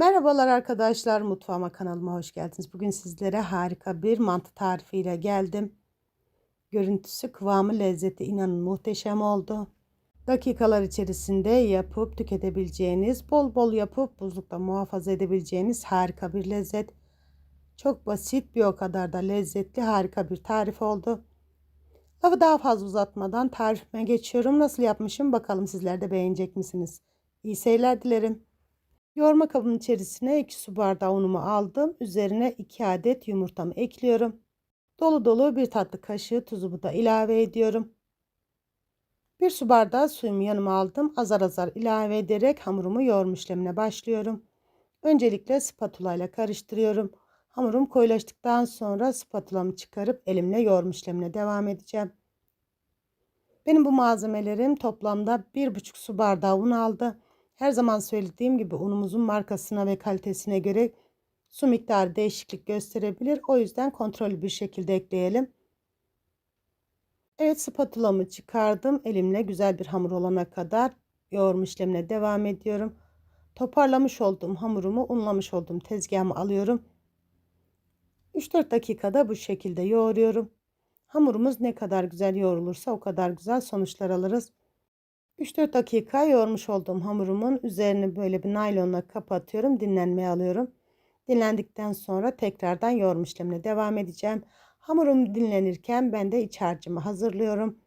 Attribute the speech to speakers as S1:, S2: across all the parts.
S1: Merhabalar arkadaşlar, mutfağıma kanalıma hoş geldiniz. Bugün sizlere harika bir mantı tarifiyle geldim. Görüntüsü, kıvamı, lezzeti inanın muhteşem oldu. Dakikalar içerisinde yapıp tüketebileceğiniz, bol bol yapıp buzlukta muhafaza edebileceğiniz harika bir lezzet. Çok basit bir o kadar da lezzetli harika bir tarif oldu. Lafı daha fazla uzatmadan tarifime geçiyorum. Nasıl yapmışım bakalım sizler de beğenecek misiniz? İyi seyirler dilerim. Yoğurma kabının içerisine 2 su bardağı unumu aldım. Üzerine 2 adet yumurtamı ekliyorum. Dolu dolu bir tatlı kaşığı tuzumu da ilave ediyorum. 1 su bardağı suyumu yanıma aldım. Azar azar ilave ederek hamurumu yoğurma işlemine başlıyorum. Öncelikle spatula ile karıştırıyorum. Hamurum koyulaştıktan sonra spatulamı çıkarıp elimle yoğurma işlemine devam edeceğim. Benim bu malzemelerim toplamda 1,5 su bardağı un aldı. Her zaman söylediğim gibi unumuzun markasına ve kalitesine göre su miktarı değişiklik gösterebilir. O yüzden kontrollü bir şekilde ekleyelim. Evet spatulamı çıkardım. Elimle güzel bir hamur olana kadar yoğurma işlemine devam ediyorum. Toparlamış olduğum hamurumu unlamış olduğum tezgahıma alıyorum. 3-4 dakikada bu şekilde yoğuruyorum. Hamurumuz ne kadar güzel yoğrulursa o kadar güzel sonuçlar alırız. 3-4 dakika yoğurmuş olduğum hamurumun üzerini böyle bir naylonla kapatıyorum. Dinlenmeye alıyorum. Dinlendikten sonra tekrardan yoğurma işlemine devam edeceğim. Hamurum dinlenirken ben de iç harcımı hazırlıyorum.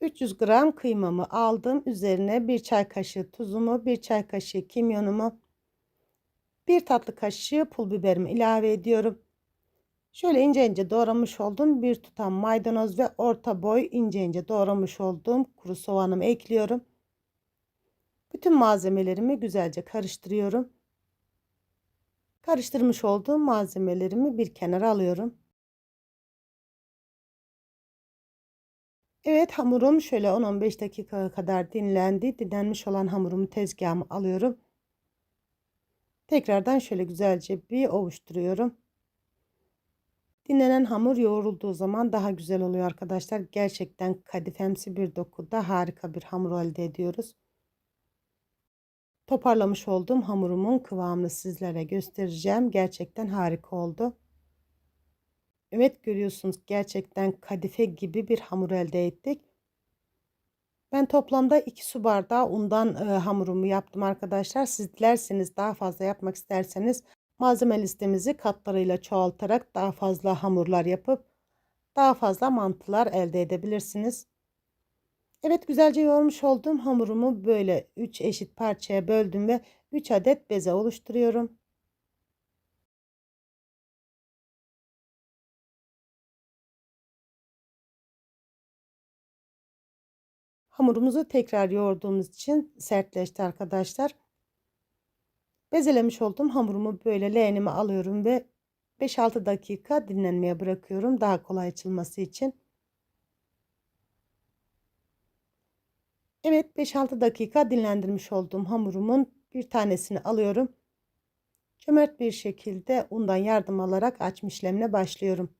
S1: 300 gram kıymamı aldım. Üzerine 1 çay kaşığı tuzumu, 1 çay kaşığı kimyonumu, 1 tatlı kaşığı pul biberimi ilave ediyorum. Şöyle ince ince doğramış olduğum bir tutam maydanoz ve orta boy ince ince doğramış olduğum kuru soğanımı ekliyorum. Bütün malzemelerimi güzelce karıştırıyorum. Karıştırmış olduğum malzemelerimi bir kenara alıyorum. Evet hamurum şöyle 10-15 dakika kadar dinlendi. Dinlenmiş olan hamurumu tezgahıma alıyorum. Tekrardan şöyle güzelce bir ovuşturuyorum. Dinlenen hamur yoğrulduğu zaman daha güzel oluyor arkadaşlar. Gerçekten kadifemsi bir dokuda harika bir hamur elde ediyoruz. Toparlamış olduğum hamurumun kıvamını sizlere göstereceğim. Gerçekten harika oldu. Evet görüyorsunuz gerçekten kadife gibi bir hamur elde ettik. Ben toplamda 2 su bardağı undan e, hamurumu yaptım arkadaşlar. Siz dilerseniz daha fazla yapmak isterseniz malzeme listemizi katlarıyla çoğaltarak daha fazla hamurlar yapıp daha fazla mantılar elde edebilirsiniz. Evet güzelce yoğurmuş olduğum hamurumu böyle 3 eşit parçaya böldüm ve 3 adet beze oluşturuyorum. Hamurumuzu tekrar yoğurduğumuz için sertleşti arkadaşlar. Bezelemiş olduğum hamurumu böyle leğenime alıyorum ve 5-6 dakika dinlenmeye bırakıyorum daha kolay açılması için. Evet 5-6 dakika dinlendirmiş olduğum hamurumun bir tanesini alıyorum. Cömert bir şekilde undan yardım alarak açma işlemine başlıyorum.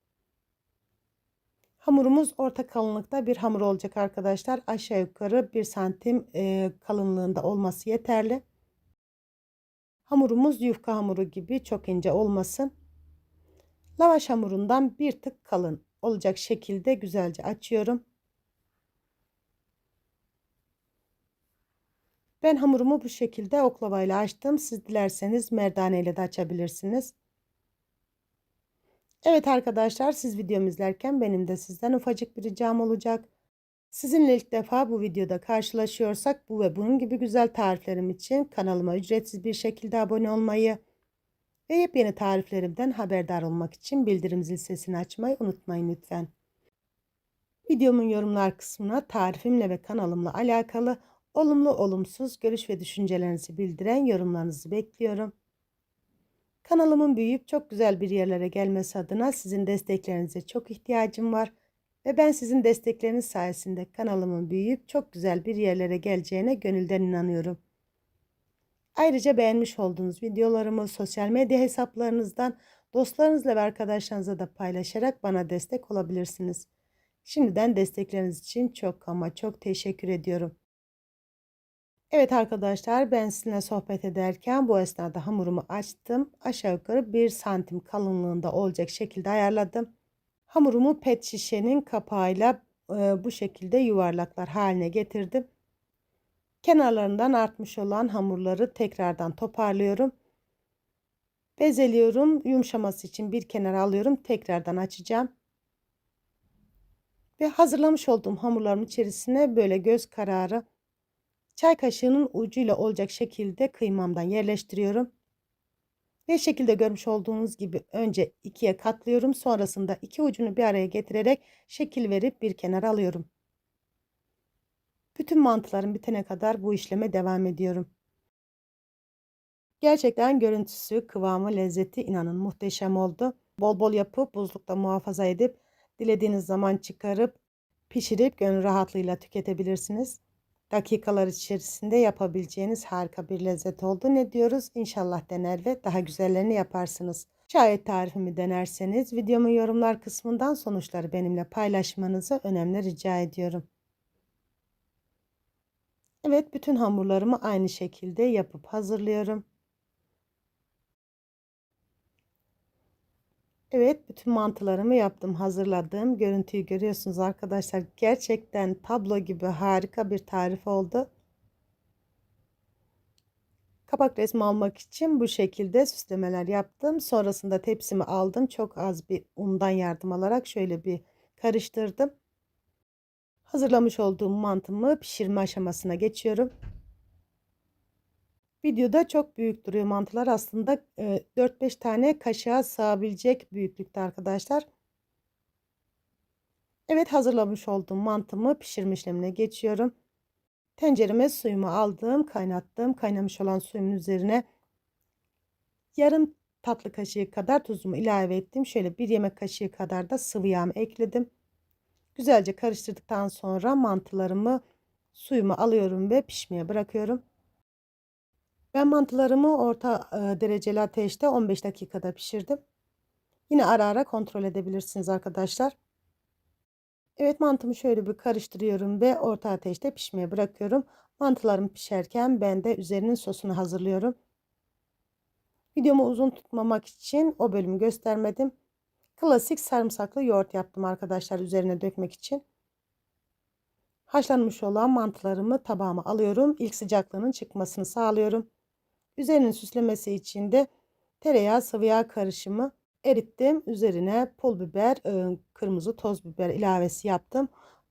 S1: Hamurumuz orta kalınlıkta bir hamur olacak arkadaşlar. Aşağı yukarı 1 santim kalınlığında olması yeterli. Hamurumuz yufka hamuru gibi çok ince olmasın. Lavaş hamurundan bir tık kalın olacak şekilde güzelce açıyorum. Ben hamurumu bu şekilde oklavayla açtım. Siz dilerseniz merdane ile de açabilirsiniz. Evet arkadaşlar siz videomu izlerken benim de sizden ufacık bir ricam olacak. Sizinle ilk defa bu videoda karşılaşıyorsak bu ve bunun gibi güzel tariflerim için kanalıma ücretsiz bir şekilde abone olmayı ve yepyeni tariflerimden haberdar olmak için bildirim zil sesini açmayı unutmayın lütfen. Videomun yorumlar kısmına tarifimle ve kanalımla alakalı olumlu olumsuz görüş ve düşüncelerinizi bildiren yorumlarınızı bekliyorum. Kanalımın büyüyüp çok güzel bir yerlere gelmesi adına sizin desteklerinize çok ihtiyacım var. Ve ben sizin destekleriniz sayesinde kanalımın büyüyüp çok güzel bir yerlere geleceğine gönülden inanıyorum. Ayrıca beğenmiş olduğunuz videolarımı sosyal medya hesaplarınızdan dostlarınızla ve arkadaşlarınızla da paylaşarak bana destek olabilirsiniz. Şimdiden destekleriniz için çok ama çok teşekkür ediyorum. Evet arkadaşlar ben sizinle sohbet ederken bu esnada hamurumu açtım. Aşağı yukarı 1 santim kalınlığında olacak şekilde ayarladım. Hamurumu pet şişenin kapağıyla e, bu şekilde yuvarlaklar haline getirdim. Kenarlarından artmış olan hamurları tekrardan toparlıyorum. Bezeliyorum. Yumuşaması için bir kenara alıyorum. Tekrardan açacağım. Ve hazırlamış olduğum hamurların içerisine böyle göz kararı çay kaşığının ucuyla olacak şekilde kıymamdan yerleştiriyorum. Ve şekilde görmüş olduğunuz gibi önce ikiye katlıyorum. Sonrasında iki ucunu bir araya getirerek şekil verip bir kenara alıyorum. Bütün mantılarım bitene kadar bu işleme devam ediyorum. Gerçekten görüntüsü, kıvamı, lezzeti inanın muhteşem oldu. Bol bol yapıp buzlukta muhafaza edip dilediğiniz zaman çıkarıp pişirip gönül rahatlığıyla tüketebilirsiniz. Dakikalar içerisinde yapabileceğiniz harika bir lezzet oldu. Ne diyoruz? İnşallah dener ve daha güzellerini yaparsınız. Şayet tarifimi denerseniz videomun yorumlar kısmından sonuçları benimle paylaşmanızı önemli rica ediyorum. Evet bütün hamurlarımı aynı şekilde yapıp hazırlıyorum. Evet bütün mantılarımı yaptım hazırladım. Görüntüyü görüyorsunuz arkadaşlar. Gerçekten tablo gibi harika bir tarif oldu. Kapak resmi almak için bu şekilde süslemeler yaptım. Sonrasında tepsimi aldım. Çok az bir undan yardım alarak şöyle bir karıştırdım. Hazırlamış olduğum mantımı pişirme aşamasına geçiyorum. Videoda çok büyük duruyor mantılar. Aslında 4-5 tane kaşığa sığabilecek büyüklükte arkadaşlar. Evet hazırlamış olduğum mantımı pişirme işlemine geçiyorum. Tencereme suyumu aldım, kaynattım. Kaynamış olan suyumun üzerine yarım tatlı kaşığı kadar tuzumu ilave ettim. Şöyle bir yemek kaşığı kadar da sıvı yağımı ekledim. Güzelce karıştırdıktan sonra mantılarımı suyumu alıyorum ve pişmeye bırakıyorum. Ben mantılarımı orta dereceli ateşte 15 dakikada pişirdim. Yine ara ara kontrol edebilirsiniz arkadaşlar. Evet mantımı şöyle bir karıştırıyorum ve orta ateşte pişmeye bırakıyorum. Mantılarım pişerken ben de üzerinin sosunu hazırlıyorum. Videomu uzun tutmamak için o bölümü göstermedim. Klasik sarımsaklı yoğurt yaptım arkadaşlar üzerine dökmek için. Haşlanmış olan mantılarımı tabağıma alıyorum. İlk sıcaklığının çıkmasını sağlıyorum. Üzerinin süslemesi için de tereyağı sıvı yağ karışımı erittim. Üzerine pul biber, ıı, kırmızı toz biber ilavesi yaptım.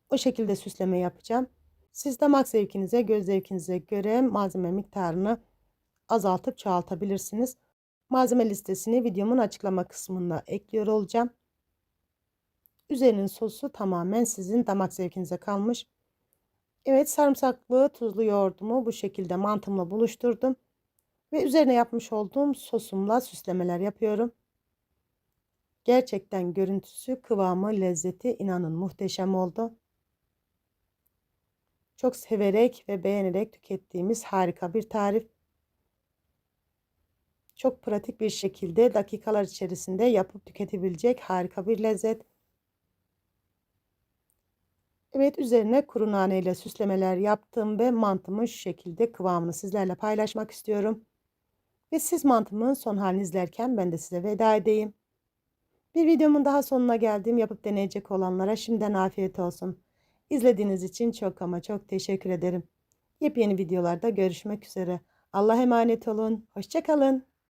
S1: O şekilde süsleme yapacağım. Siz damak zevkinize, göz zevkinize göre malzeme miktarını azaltıp çoğaltabilirsiniz. Malzeme listesini videomun açıklama kısmına ekliyor olacağım. Üzerinin sosu tamamen sizin damak zevkinize kalmış. Evet sarımsaklı tuzlu yoğurdumu bu şekilde mantımla buluşturdum. Ve üzerine yapmış olduğum sosumla süslemeler yapıyorum. Gerçekten görüntüsü, kıvamı, lezzeti inanın muhteşem oldu. Çok severek ve beğenerek tükettiğimiz harika bir tarif. Çok pratik bir şekilde dakikalar içerisinde yapıp tüketebilecek harika bir lezzet. Evet üzerine kuru nane ile süslemeler yaptım ve mantımın şu şekilde kıvamını sizlerle paylaşmak istiyorum. Ve siz mantımın son halini izlerken ben de size veda edeyim. Bir videomun daha sonuna geldim. Yapıp deneyecek olanlara şimdiden afiyet olsun. İzlediğiniz için çok ama çok teşekkür ederim. Yepyeni videolarda görüşmek üzere. Allah emanet olun. Hoşçakalın.